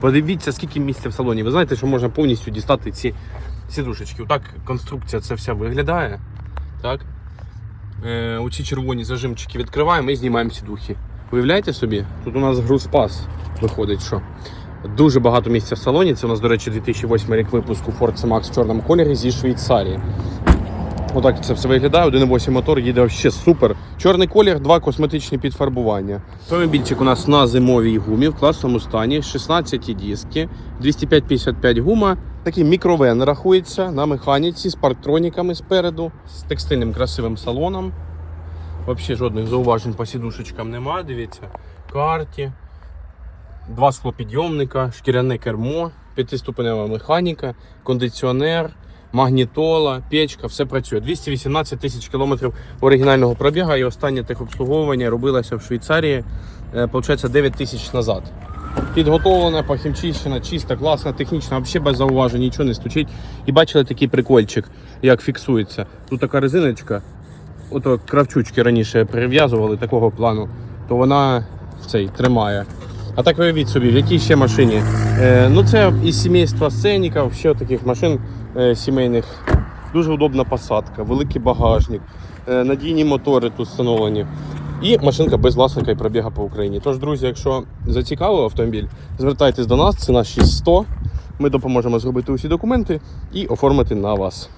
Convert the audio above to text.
Подивіться, скільки місця в салоні. Ви знаєте, що можна повністю дістати ці сідушечки. Отак конструкція це вся виглядає. Так? Е, оці червоні зажимчики відкриваємо і знімаємо сідухи. Уявляєте собі? Тут у нас грузпас виходить, що дуже багато місця в салоні. Це у нас, до речі, 2008 рік випуску Ford C-Max в чорному кольорі зі Швейцарії. Отак це все виглядає. 1.8 мотор їде взагалі супер. Чорний колір, два косметичні підфарбування. Автомобільчик у нас на зимовій гумі в класному стані, 16 диски, 205-55 гума. Такий мікровен рахується на механіці з парктроніками спереду, з текстильним красивим салоном. Взагалі жодних зауважень по сідушечкам немає. Дивіться, карті, два склопідйомника, шкіряне кермо, п'ятиступенева механіка, кондиціонер, магнітола, печка, все працює. 218 тисяч кілометрів оригінального пробіга і останнє техобслуговування робилося в Швейцарії, е, получається 9 тисяч назад. Підготовлена, похімчищена, чиста, класна, технічна, взагалі без зауважень, нічого не стучить. І бачили такий прикольчик, як фіксується. Тут така резиночка, ото кравчучки раніше прив'язували такого плану, то вона цей тримає. А так уявіть собі, в якій ще машині. Е, ну це із сімейства сценіків, ще таких машин е, сімейних. Дуже удобна посадка, великий багажник, е, надійні мотори тут встановлені. І машинка без власника і пробіга по Україні. Тож, друзі, якщо зацікавив автомобіль, звертайтесь до нас, ціна 6100. Ми допоможемо зробити усі документи і оформити на вас.